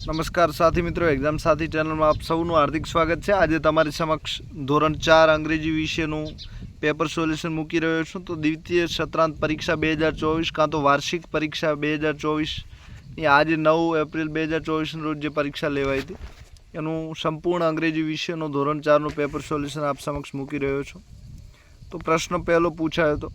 નમસ્કાર સાથી મિત્રો એક્ઝામ સાથી ચેનલમાં આપ સૌનું હાર્દિક સ્વાગત છે. આજે તમારી સમક્ષ ધોરણ ચાર અંગ્રેજી વિશેનું પેપર સોલ્યુશન મૂકી રહ્યો છું. તો દ્વિતીય સત્રાંત પરીક્ષા બે હજાર ચોવીસ કાં તો વાર્ષિક પરીક્ષા બે હજાર ચોવીસની આજે નવ એપ્રિલ બે હજાર ચોવીસના રોજ જે પરીક્ષા લેવાઈ હતી, એનું સંપૂર્ણ અંગ્રેજી વિષયનું ધોરણ ચારનું પેપર સોલ્યુશન આપ સમક્ષ મૂકી રહ્યો છું. તો પ્રશ્ન પહેલો પૂછાયો હતો,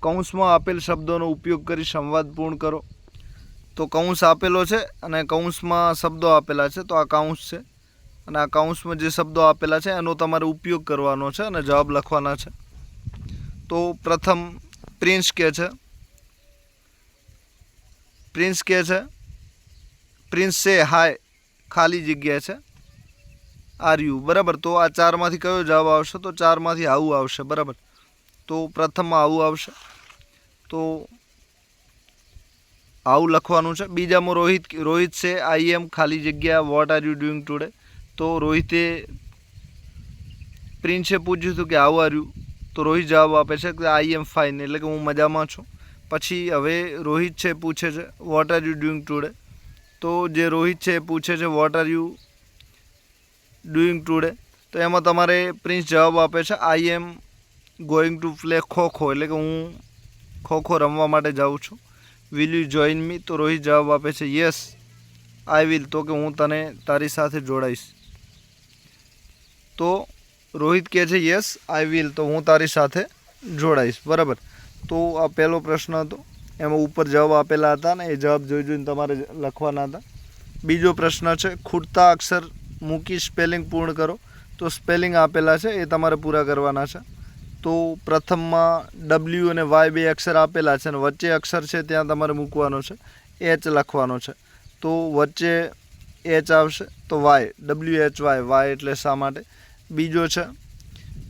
કૌંસમાં આપેલ શબ્દોનો ઉપયોગ કરી સંવાદ પૂર્ણ કરો. તો કૌંસ આપેલો છે અને કૌંસમાં શબ્દો આપેલા છે, તો આ કૌંસ છે. અને આ કૌંસમાં જે શબ્દો આપેલા છે, એનો તમારે ઉપયોગ કરવાનો છે અને જવાબ લખવાના છે. તો પ્રથમ પ્રિન્સ કે છે. પ્રિન્સ કે છે. પ્રિન્સ સે હાય, ખાલી જગ્યા છે. આર યુ, બરાબર? તો આ ચારમાંથી કયો જવાબ આવશે? તો ચારમાંથી આવું આવશે, બરાબર? તો પ્રથમમાં આવું આવશે. તો આવું લખવાનું છે. બીજામાં રોહિત રોહિત છે, આઈ એમ ખાલી જગ્યા what are you doing today તો રોહિતે પ્રિન્સે પૂછ્યું હતું કે આવું આર્યું તો રોહિત જવાબ આપે છે કે આઈ એમ ફાઇન એટલે કે હું મજામાં છું. પછી હવે રોહિત છે પૂછે છે what are you doing today તો જે રોહિત છે એ પૂછે છે what are you doing today તો એમાં તમારે પ્રિન્સ જવાબ આપે છે I am going to play kho kho, એટલે કે હું ખો ખો રમવા માટે જાઉં છું. વિલ યુ જોઈન મી તો રોહિત જવાબ આપે છે યસ આઈ વિલ તો કે, હું તને તારી સાથે જોડાઈશ. તો રોહિત કહે છે યસ આઈ વિલ તો હું તારી સાથે જોડાઈશ. બરાબર? તો આ પહેલો પ્રશ્ન હતો. એમાં ઉપર જવાબ આપેલા હતા ને એ જવાબ જોઈ જોઈને તમારે લખવાના હતા. બીજો પ્રશ્ન છે ખૂટતા અક્ષર મૂકી સ્પેલિંગ પૂર્ણ કરો. તો સ્પેલિંગ આપેલા છે, એ તમારે પૂરા કરવાના છે. તો પ્રથમમાં ડબલ્યુ અને વાય બે અક્ષર આપેલા છે અને વચ્ચે અક્ષર છે ત્યાં તમારે મૂકવાનો છે. એચ લખવાનો છે. તો વચ્ચે એચ આવશે, તો why W H Y why એટલે શા માટે? બીજો છે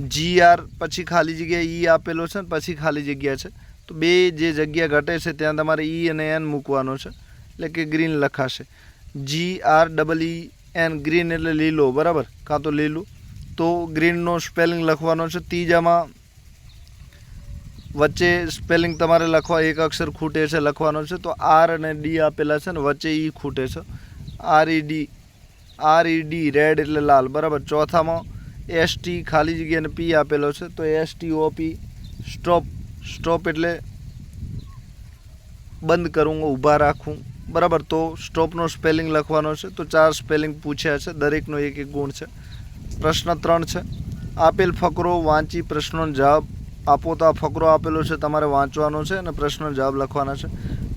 જી આર પછી ખાલી જગ્યા ઈ આપેલો છે પછી ખાલી જગ્યા છે. તો બે જે જગ્યા ઘટે છે ત્યાં તમારે ઈ અને એન મૂકવાનો છે, એટલે કે ગ્રીન લખાશે. G R double E N green એટલે લીલો, બરાબર? કાં તો લીલું. તો ગ્રીનનો સ્પેલિંગ લખવાનો છે, ત્રીજામાં વચ્ચે સ્પેલિંગ તમારે લખવા, એક અક્ષર ખૂટે છે લખવાનો છે, તો આર અને ડી આપેલા છે ને, વચ્ચે ઈ ખૂટે છે. R E D R E D red એટલે લાલ, બરાબર? ચોથામાં એસ ટી ખાલી જગ્યાને પી આપેલો છે, તો S T O P stop stop એટલે બંધ કરું, ઊભા રાખું, બરાબર? તો સ્ટોપનો સ્પેલિંગ લખવાનો છે, તો ચાર સ્પેલિંગ પૂછ્યા છે, દરેકનો એક એક ગુણ છે. પ્રશ્ન ત્રણ છે, આપેલ ફકરો વાંચી પ્રશ્નોનો જવાબ આપો તો આ ફકરો આપેલો છે, તમારે વાંચવાનો છે અને પ્રશ્ન જવાબ લખવાના છે.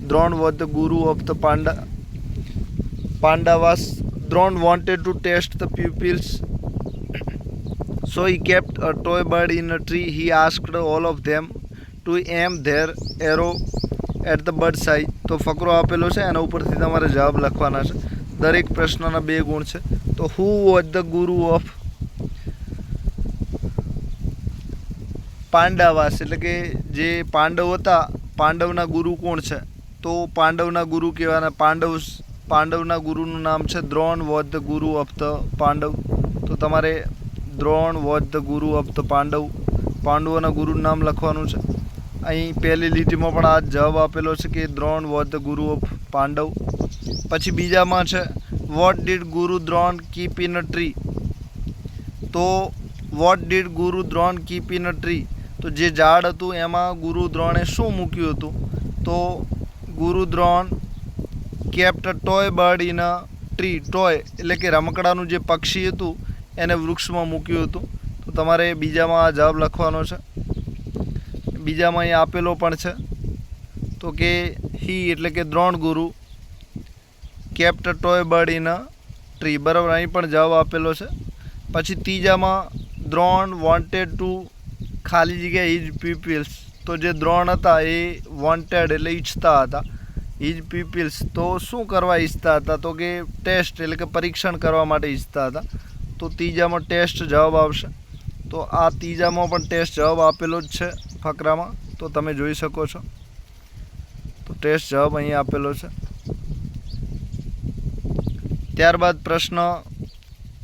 Drona was the guru of the Panda, Pandavas, Drona wanted to test the pupils so he kept a toy bird in a tree. He asked all of them to aim their arrow at the bird's eye. તો ફકરો આપેલો છે, એના ઉપરથી તમારે જવાબ લખવાના છે. દરેક પ્રશ્નના બે ગુણ છે. તો who was the guru of Pandavas, એટલે કે જે પાંડવ હતા, પાંડવના ગુરુ કોણ છે? તો પાંડવના ગુરુ કહેવાના પાંડવ પાંડવના ગુરુનું નામ છે દ્રોણ વધ the guru of the Pandav. તો તમારે દ્રોણ વધ the guru of the Pandav, પાંડવોના ગુરુનું નામ લખવાનું છે. અહીં પહેલી લીટીમાં પણ આ જવાબ આપેલો છે કે Drona was the guru of Pandava. પછી બીજામાં છે, what did guru Drona keep in a tree? તો what did guru Drona keep in a tree? તો જે ઝાડ હતું એમાં ગુરુ દ્રોણે શું મૂક્યું હતું? તો guru Drona kept toy bird in a tree toy એટલે કે રમકડાનું જે પક્ષી હતું, એને વૃક્ષમાં મૂક્યું હતું. તો તમારે બીજામાં આ જવાબ લખવાનો છે. બીજામાં અહીં આપેલો પણ છે. તો કે હી એટલે કે Drona guru kept toy bird in a tree બરાબર, અહીં પણ જવાબ આપેલો છે. પછી ત્રીજામાં દ્રોણ વોન્ટેડ ટુ ખાલી જગ્યા ઇજ પીપલ્સ. તો જે દ્રોણ હતા એ વોન્ટેડ એટલે ઈચ્છતા હતા. Is peoples. તો શું કરવા ઈચ્છતા હતા? તો કે ટેસ્ટ એટલે કે પરીક્ષણ કરવા માટે ઈચ્છતા હતા. તો ત્રીજામાં ટેસ્ટ જવાબ આવશે. તો આ ત્રીજામાં પણ ટેસ્ટ જવાબ આપેલો જ છે ફકરામાં. તો તમે જોઈ શકો છો. તો ટેસ્ટ જવાબ અહીં આપેલો છે. ત્યારબાદ પ્રશ્ન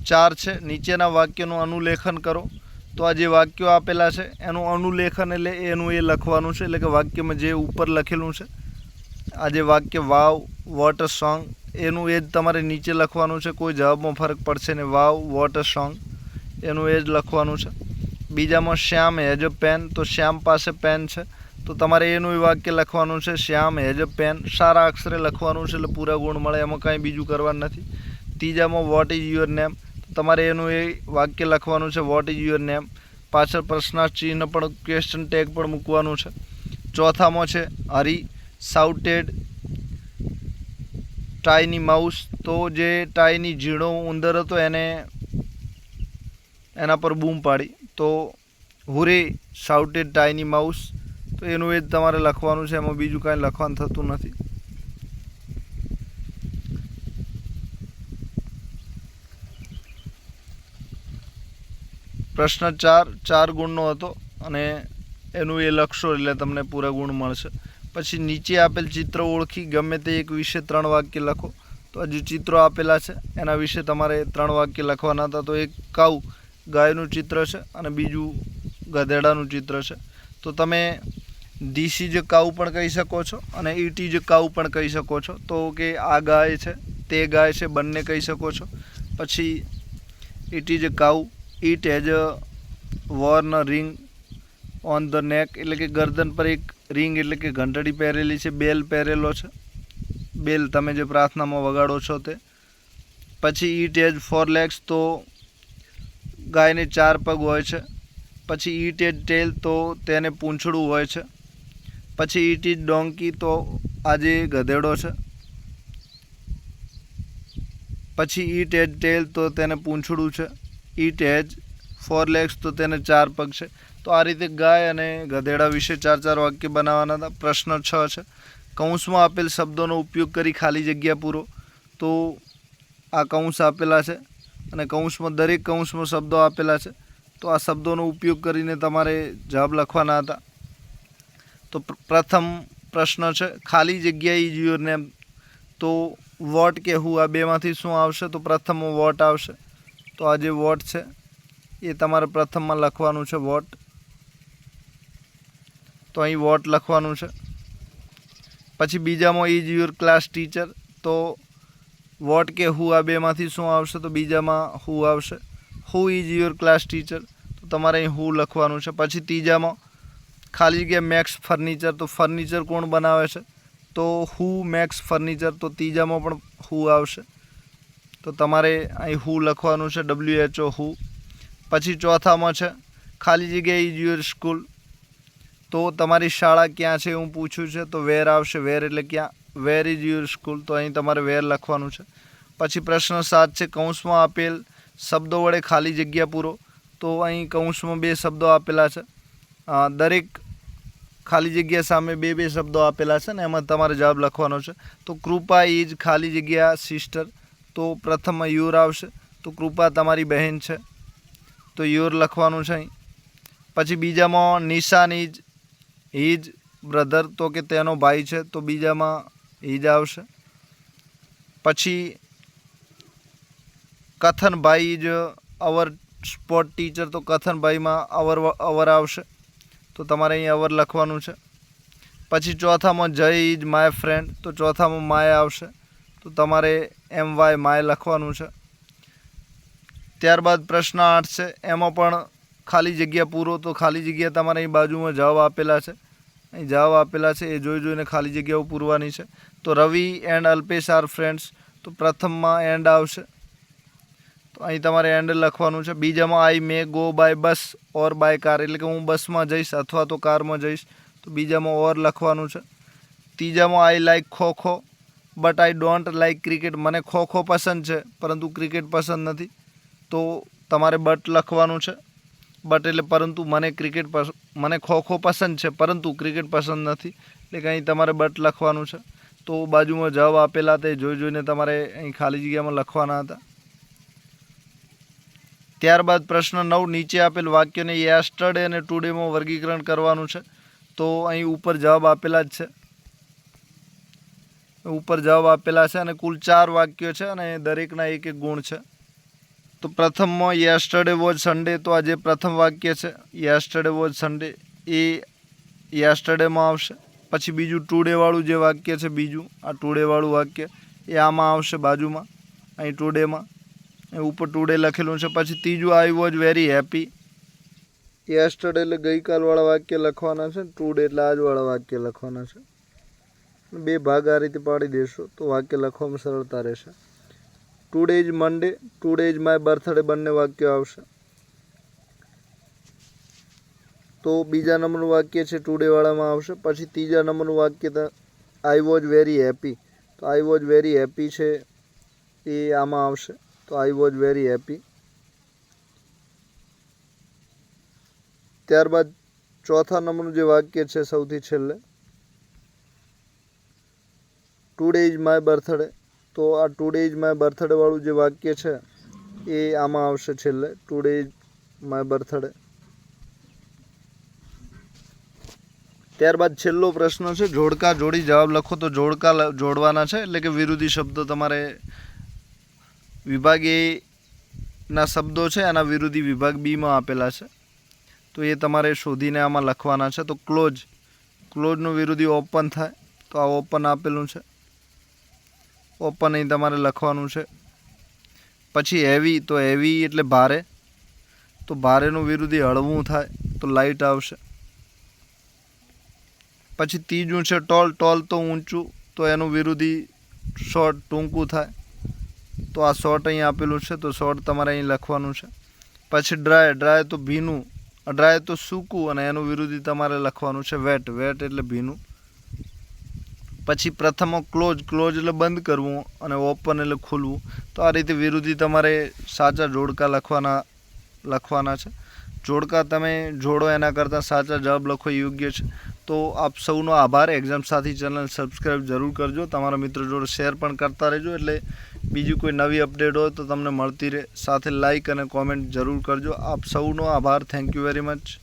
ચાર છે. નીચેના વાક્યનું અનુલેખન કરો. તો આ જે વાક્યો આપેલા છે, એનું અનુલેખન એટલે એનું એ લખવાનું છે, એટલે કે વાક્યમાં જે ઉપર લખેલું છે, આ જે વાક્ય વાવ, વોટ સોંગ, એનું એ જ તમારે નીચે લખવાનું છે, કોઈ જવાબમાં ફરક પડશે ને વાવ, વોટ સોંગ, એનું એ જ લખવાનું છે. બીજામાં શ્યામ હેઝ અ પેન, તો શ્યામ પાસે પેન છે, તો તમારે એનું એ વાક્ય લખવાનું છે, શ્યામ હેઝ અ પેન. સારા અક્ષરે લખવાનું છે, એટલે પૂરા ગુણ મળે, એમાં કાંઈ બીજું કરવાનું નથી. ત્રીજામાં વોટ ઇઝ યુઅર નેમ તમારે એનું એ વાક્ય લખવાનું છે વોટ ઇઝ યુઅર નેમ પાછળ પ્રશ્નાર્થ ચિહ્ન પણ ક્વેશ્ચન ટેગ પણ મૂકવાનું છે. ચોથામાં છે હરી સાઉટેડ ટાઈની માઉસ તો જે ટાઈની ઝીણો ઉંદર હતો એને એના પર બૂમ પાડી. તો હુરે સાઉટેડ ટાઈની માઉસ તો એનું એ જ તમારે લખવાનું છે, એમાં બીજું કાંઈ લખવાનું થતું નથી. પ્રશ્ન ચાર ચાર ગુણનો હતો અને એનું એ લખશો એટલે તમને પૂરા ગુણ મળશે. પછી નીચે આપેલ ચિત્ર ઓળખી ગમે તે એક વિશે ત્રણ વાક્ય લખો. તો હજી ચિત્રો આપેલા છે, એના વિશે તમારે ત્રણ વાક્ય લખવાના હતા. તો એક કાઉ ગાયનું ચિત્ર છે અને બીજું ગધેડાનું ચિત્ર છે. તો તમે ધીસ ઇઝ કાઉ પણ કહી શકો છો અને ઇટ ઇઝ કાઉ પણ કહી શકો છો. તો કે આ ગાય છે, તે ગાય છે, બંને કહી શકો છો. પછી it is cow it has a worn ring on the neck, એટલે કે ગરદન પર એક રિંગ એટલે કે ઘંટડી પહેરેલી છે, બેલ પહેરેલો છે. બેલ તમે જે પ્રાર્થનામાં વગાડો છો તે. પછી ઇટ એજ ફોર લેગ્સ તો ગાયને ચાર પગ હોય છે. પછી ઈટ એજ ટેલ તો તેને પૂંછડું હોય છે. પછી ઈટ ઇઝ ડોંકી તો આજે ગધેડો છે. પછી ઇટ એજ ટેલ તો તેને પૂંછડું છે. ઈટ એજ ફોર લેગ્સ તો તેને ચાર પગ છે. તો આ રીતે ગાય અને ગધેડા વિશે ચાર ચાર વાક્ય બનાવવાના હતા. પ્રશ્ન છ છે. કૌંસમાં આપેલ શબ્દોનો ઉપયોગ કરી ખાલી જગ્યા પૂરો. તો આ કૌંસ આપેલા છે અને કૌંસમાં દરેક કૌંસમાં શબ્દો આપેલા છે. તો આ શબ્દોનો ઉપયોગ કરીને તમારે જવાબ લખવાના હતા. તો પ્રથમ પ્રશ્ન છે, ખાલી જગ્યા ઇઝ યોર નેમ? તો વોટ કે હું? આ બેમાંથી શું આવશે? તો પ્રથમ વોટ આવશે. તો આ જે વોટ છે, એ તમારે પ્રથમમાં લખવાનું છે વોટ. તો અહીં વોટ લખવાનું છે. પછી બીજામાં ઇઝ યુર ક્લાસ ટીચર, તો વોટ કે હું આ બેમાંથી શું આવશે, તો બીજામાં હું આવશે. Who is your class teacher, તો તમારે અહીં હું લખવાનું છે. પછી ત્રીજામાં ખાલી જગ્યા મેક્સ ફર્નિચર, તો ફર્નિચર કોણ બનાવે છે? તો હુ મેક્સ ફર્નિચર, તો ત્રીજામાં પણ હું આવશે. તો તમારે અહીં હું લખવાનું છે ડબલ્યુ એચ ઓ હું. પછી ચોથામાં છે, ખાલી જગ્યા ઇઝ યુર સ્કૂલ તો તમારી શાળા ક્યાં છે હું પૂછ્યું છે, તો વેર આવશે, વેર એટલે ક્યાં? વેર ઇઝ યુર સ્કૂલ તો અહીં તમારે વેર લખવાનું છે. પછી પ્રશ્ન સાત છે, કૌંસમાં આપેલ શબ્દો વડે ખાલી જગ્યા પૂરો. તો અહીં કૌંસમાં બે શબ્દો આપેલા છે. દરેક ખાલી જગ્યા સામે બે બે શબ્દો આપેલા છે ને, એમાં તમારે જવાબ લખવાનો છે. તો કૃપા ઇઝ ખાલી જગ્યા સિસ્ટર તો પ્રથમમાં યુર આવશે, તો કૃપા તમારી બહેન છે. તો યોર લખવાનું છે પછી બીજામાં નિશાન ઇજ હિજ બ્રધર, તો કે તેનો ભાઈ છે, તો બીજામાં હિજ આવશે. પછી કથનભાઈ ઇજ અવર સ્પોર્ટ ટીચર, તો કથનભાઈમાં અવર અવર આવશે. તો તમારે અહીં અવર લખવાનું છે. પછી ચોથામાં જય ઇજ માય ફ્રેન્ડ, તો ચોથામાં માય આવશે. તો તમારે એમ વાય માય લખવાનું છે. ત્યારબાદ પ્રશ્ન આઠ છે. એમાં પણ ખાલી જગ્યા પૂરો તો ખાલી જગ્યા તમારે અહીં બાજુમાં જવાબ આપેલા છે. અહીં જવાબ આપેલા છે એ જોઈ જોઈને ખાલી જગ્યાઓ પૂરવાની છે. તો Ravi and Alpesh are friends. તો પ્રથમમાં એન્ડ આવશે. તો અહીં તમારે એન્ડ લખવાનું છે. બીજામાં I may go by bus or by car. એટલે કે હું બસમાં જઈશ અથવા તો કારમાં જઈશ. તો બીજામાં ઓર લખવાનું છે. ત્રીજામાં I like kho kho. But I don't like cricket મને ખો ખો પસંદ છે, પરંતુ ક્રિકેટ પસંદ નથી. તો તમારે બટ લખવાનું છે. બટ એટલે પરંતુ મને ક્રિકેટ મને ખો ખો પસંદ છે, પરંતુ ક્રિકેટ પસંદ નથી. એટલે કે અહીં તમારે બટ લખવાનું છે. તો બાજુમાં જવાબ આપેલા તે જોઈ જોઈને તમારે અહીં ખાલી જગ્યામાં લખવાના હતા. ત્યારબાદ પ્રશ્ન નવ, નીચે આપેલ વાક્યને યેસ્ટરડે અને ટુડેમાં વર્ગીકરણ કરવાનું છે. તો અહીં ઉપર જવાબ આપેલા જ છે. ઉપર જવાબ આપેલા છે અને કુલ ચાર વાક્યો છે અને દરેકના એક એક ગુણ છે. તો પ્રથમમાં યસ્ટરડે વોઝ સન્ડે તો આ જે પ્રથમ વાક્ય છે. યેસ્ટરડે વોઝ સન્ડે એ યેસ્ટરડેમાં આવશે. પછી બીજું ટુડેવાળું જે વાક્ય છે, બીજું, આ ટુડેવાળું વાક્ય, એ આમાં આવશે બાજુમાં, અહીં ટુડેમાં એ ઉપર ટુડે લખેલું છે. પછી ત્રીજું I was very happy yesterday એટલે ગઈકાલવાળા વાક્ય લખવાના છે ટુડે એટલે આજવાળા વાક્ય લખવાના છે. બે ભાગ આ રીતે પાડી દેશો, તો વાક્ય લખવામાં સરળતા રહેશે. Today is Monday today is my birthday બંને વાક્યો આવશે. તો બીજા નંબરનું વાક્ય છે ટુડેવાળામાં આવશે. પછી ત્રીજા નંબરનું વાક્ય આઈ વોઝ વેરી હેપી તો આઈ વોઝ વેરી હેપી છે, એ આમાં આવશે. તો આઈ વોઝ વેરી હેપી ત્યારબાદ ચોથા નંબરનું જે વાક્ય છે, સૌથી છેલ્લે. ટુડે ઇઝ માય બર્થડે તો આ ટુડે ઇઝ માય બર્થડે વાળું જે વાક્ય છે, એ આમાં આવશે છેલ્લે. ટુડે ઇઝ માય બર્થડે ત્યારબાદ છેલ્લો પ્રશ્ન છે, જોડકા જોડી જવાબ લખો તો જોડકા જોડવાના છે, એટલે કે વિરોધી શબ્દો તમારે વિભાગ એના શબ્દો છે એના વિરોધી વિભાગ બીમાં આપેલા છે. તો એ તમારે શોધીને આમાં લખવાના છે. તો ક્લોઝ ક્લોઝનું વિરોધી ઓપન થાય. તો આ ઓપન આપેલું છે. ઓપન અહીં તમારે લખવાનું છે. પછી હેવી તો હેવી એટલે ભારે. તો ભારેનું વિરુદ્ધ હળવું થાય, તો લાઇટ આવશે. પછી ત્રીજું છે ટોલ ટોલ તો ઊંચું, તો એનું વિરોધી શોર્ટ ટૂંકું થાય. તો આ શોર્ટ અહીં આપેલું છે, તો શોર્ટ તમારે અહીં લખવાનું છે. પછી ડ્રાય ડ્રાય તો ભીનું. ડ્રાય તો સૂકું અને એનું વિરુદ્ધ તમારે લખવાનું છે વેટ વેટ એટલે ભીનું. પછી પ્રથમ ક્લોઝ ક્લોઝ એટલે બંધ કરવું અને ઓપન એટલે ખોલવું. તો આ રીતે વિરુદ્ધી તમારે સાચા જોડકા લખવાના લખવાના છે. જોડકા તમે જોડો એના કરતાં સાચા જવાબ લખો યોગ્ય છે. તો આપ સૌનો આભાર. એક્ઝામ સાથી ચેનલ સબસ્ક્રાઈબ જરૂર કરજો. તમારા મિત્રો જોડે શેર પણ કરતા રહેજો. એટલે બીજી કોઈ નવી અપડેટ હોય તો તમને મળતી રહે. સાથે લાઇક અને કોમેન્ટ જરૂર કરજો. આપ સૌનો આભાર. Thank you very much